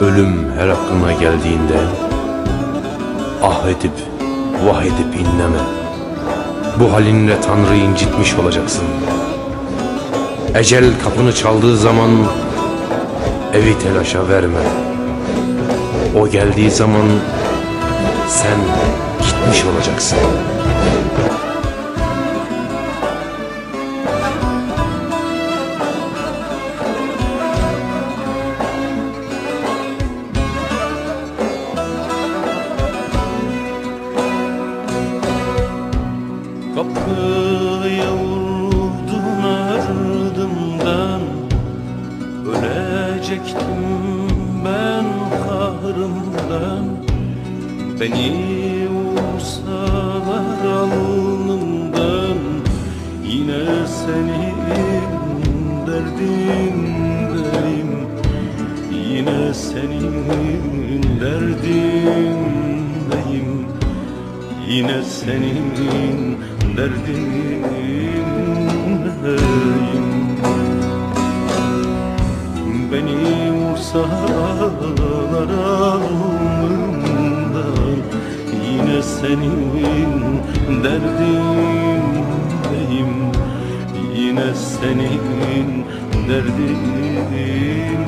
Ölüm her aklına geldiğinde Ah edip vah edip inleme. Bu halinle Tanrı'yı incitmiş olacaksın. Ecel kapını çaldığı zaman Evi telaşa verme. O geldiği zaman Sen gitmiş olacaksın Ölecektim ben kahrımdan. Beni vursalar alnımdan. Yine senin derdindeyim Yine senin derdindeyim Yine senin derdindeyim vursalar alnımdan Yine senin derdindeyim. Yine senin derdindeyim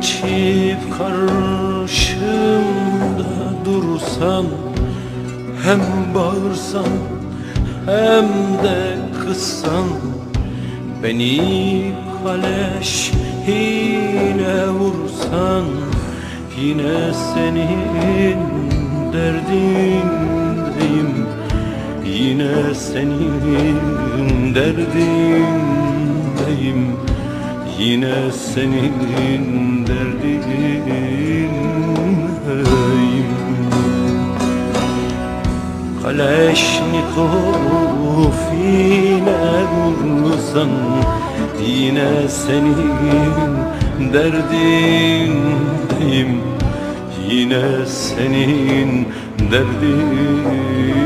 Geçip karşımda dursan Hem bağırsan hem de kızsan Beni kaleş yine vursan Yine senin derdindeyim Yine senin derdindeyim Yine senin derdindeyim Kaleşnikov yine vursan Yine senin derdindeyim Yine senin derdindeyim